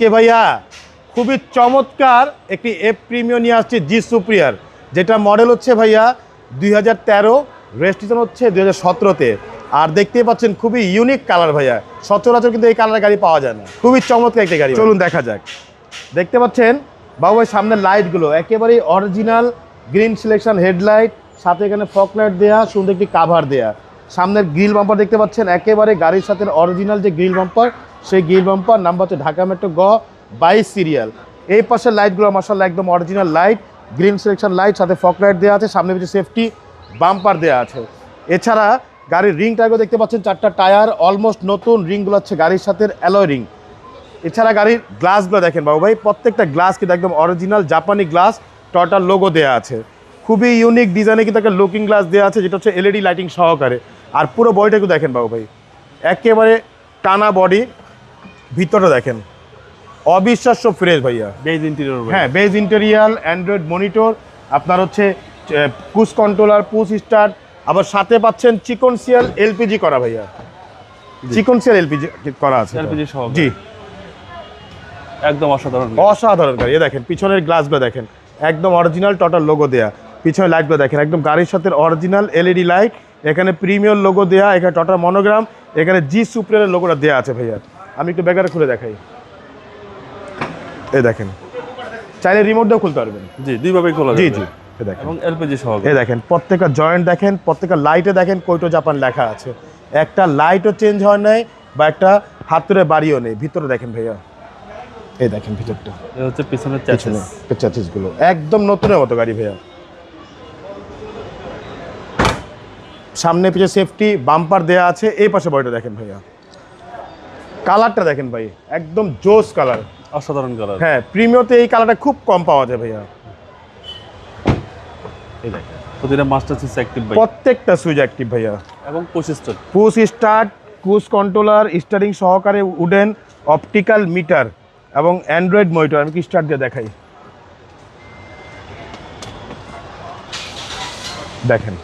কে ভাইয়া? খুবই চমৎকার একটি এফ প্রিমিয়াম নিয়ে আসছে জি সুপ্রিয়ার যেটা মডেল হচ্ছে ভাইয়া দুই হাজার তেরো রেজিস্ট্রেশন হচ্ছে দুই হাজার সতেরোতে। আর দেখতেই পাচ্ছেন খুবই ইউনিক কালার ভাইয়া সচরাচর কিন্তু এই কালারের গাড়ি পাওয়া যায় না। খুবই চমৎকার একটি গাড়ি চলুন দেখা যাক। দেখতে পাচ্ছেন বাবু ভাই সামনের লাইটগুলো একেবারেই অরিজিনাল গ্রিন সিলেকশন হেডলাইট সাথে এখানে ফক লাইট দেওয়া সুন্দর একটি কাভার দেওয়া সামনের গ্রিল বাম্পার দেখতে পাচ্ছেন একেবারে গাড়ির সাথে অরিজিনাল যে গ্রিল বাম্পার সেই গ্রিল বাম্পার নাম্বার হচ্ছে ঢাকা মেট্রো গ বাইশ সিরিয়াল। এই পাশের লাইটগুলো মার্শাল্লাহ একদম original light green selection light সাথে ফক লাইট দেওয়া আছে, সামনে পিছিয়ে সেফটি বাম্পার দেওয়া আছে। এছাড়া গাড়ির রিং টায়ারগুলো দেখতে পাচ্ছেন, চারটা টায়ার অলমোস্ট নতুন রিংগুলো হচ্ছে গাড়ির সাথে অ্যালয় রিং এছাড়া গাড়ির গ্লাসগুলো দেখেন বাবু ভাই, প্রত্যেকটা গ্লাস কিন্তু একদম অরিজিনাল জাপানি গ্লাস টটার লোগো দেওয়া আছে। খুবই ইউনিক ডিজাইনে কিন্তু একটা লুকিং গ্লাস দেওয়া আছে, যেটা হচ্ছে এলইডি লাইটিং সহকারে। আর পুরো বডিটা একটু দেখেন বাবু ভাই, একেবারে টানা বডি ভিতরটা দেখেন। অবিশ্বাস্য ফ্রেশ ভাইয়া। বেজ ইন্টেরিয়র হ্যাঁ বেজ ইন্টেরিয়াল অ্যান্ড্রয়েড মনিটর আপনার হচ্ছে পুশ কন্ট্রোলার পুশ স্টার্ট আবার সাথে পাচ্ছেন চিকনসিয়াল এলপিজি করা ভাইয়া। চিকনসিয়াল এলপিজি করা আছে। এলপিজি সহ। জি। একদম অসাধারণ অসাধারণ গাড়ি। দেখেন পিছনের গ্লাসগুলো দেখেন। একদম অরিজিনাল টটাল লোগো দেয়া। পিছনের লাইটগুলো দেখেন একদম গাড়ির সাথে অরিজিনাল এলইডি লাইট এখানে প্রিমিয়ার লোগো দেয়া এখানে টটার মনোগ্রাম এখানে জি সুপ্রিয়ারের লোগোটা দেয়া আছে ভাইয়া। আমি একটু ব্যাগারে খুলে দেখাই। এই দেখেন। চাইলে রিমোট দিয়েও খুলতে পারবেন। জি দুইভাবে খোলা জি জি এ দেখেন। এবং এলপিজি সহ এই দেখেন প্রত্যেকটা জয়েন্ট দেখেন প্রত্যেকটা লাইটে দেখেন জাপান লেখা আছে। একটা লাইটও চেঞ্জ হয় নাই বা একটা হাতুরে বাড়িও নেই। ভিতরে দেখেন ভাইয়া। এই দেখেন ভিতরটা। এ হচ্ছে পিছনের চ্যাসিস একদম নতুনের মতো গাড়ি ভাইয়া। সামনে পিছে সেফটি বাম্পার দেয়া আছে। এই পাশে বডিটা দেখেন ভাইয়া। কালারটা দেখেন ভাই একদম জোস কালার। অসাধারণ কালার। হ্যাঁ প্রিমিয়তে এই কালারটা খুব কম পাওয়া যায় ভাইয়া। এই দেখেন প্রতিটা মাস্টার অ্যাক্টিভ প্রত্যেকটা সুইচ অ্যাক্টিভ ভাইয়া। এবং push start cruise controller steering সহকারে উডেন অপটিক্যাল মিটার এবং অ্যান্ড্রয়েড মনিটর আমি কি স্টার্ট দিয়ে দেখাই? দেখেন।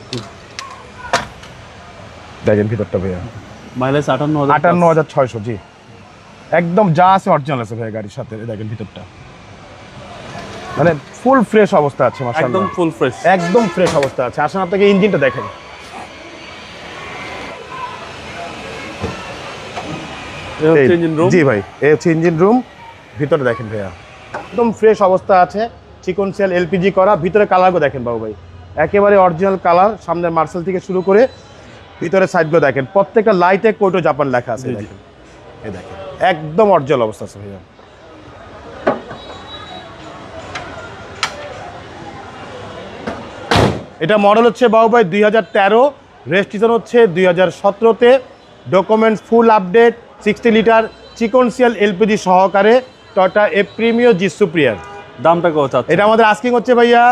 দেখেন ভিতরটা ভাইয়া। মাইলেজ আটান্ন আটান্ন হাজার ছয়শো জি। একদম যা আছে অরিজিনাল আছে ভাইয়া গাড়ির সাথে দেখেন ভিতরটা। মানে ফুল ফ্রেশ অবস্থা আছে মাশাআল্লাহ। একদম ফুল ফ্রেশ একদম ফ্রেশ অবস্থা আছে। আসেন আপনাকে ইঞ্জিনটা দেখেন। রুম জি ভাই এই হচ্ছে ইঞ্জিন রুম ভিতরে দেখেন ভাইয়া। একদম ফ্রেশ অবস্থা আছে। চিকনসিয়াল এলপিজি করা। ভিতরে কালারগুলো দেখেন বাবু ভাই। একেবারে অরিজিনাল কালার সামনের মার্শাল থেকে শুরু করে ভিতরে সাইডগুলো দেখেন। প্রত্যেকটা লাইটে কোটো জাপান লেখা আছে। দেখেন। এই দেখেন একদম অর্জল অবস্থা আছে ভাইয়া। এটা মডেল হচ্ছে বাবুভাই দুই হাজার তেরো রেজিস্ট্রেশন হচ্ছে দুই হাজার সতেরোতে। Documents full update sixty liter sequential LPG সহকারে টটা এ প্রিমিও জি সুপ্রিয়ার দামটা কত এটা আমাদের আস্কিং হচ্ছে ভাইয়া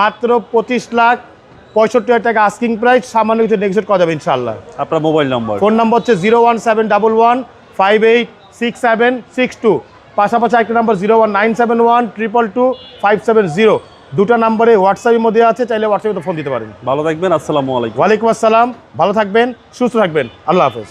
মাত্র পঁচিশ লাখ পঁয়ষট্টি হাজার টাকা আস্কিং প্রাইস সামান্য কিছু নেগোসিয়েট করা যাবে ইনশাল্লাহ আপনার মোবাইল নম্বর ফোন নম্বর হচ্ছে zero one seven double one five eight six seven six two পাশাপাশি একটা number zero one nine seven one triple two five seven zero দুটো নাম্বারে হোয়াটসঅ্যাপের মধ্যে আছে চাইলে হোয়াটসঅ্যাপে ফোন দিতে পারেন। ভালো থাকবেন আসসালামু আলাইকুম। ওয়ালাইকুম আসসালাম ভালো থাকবেন সুস্থ থাকবেন। আল্লাহ হাফেজ।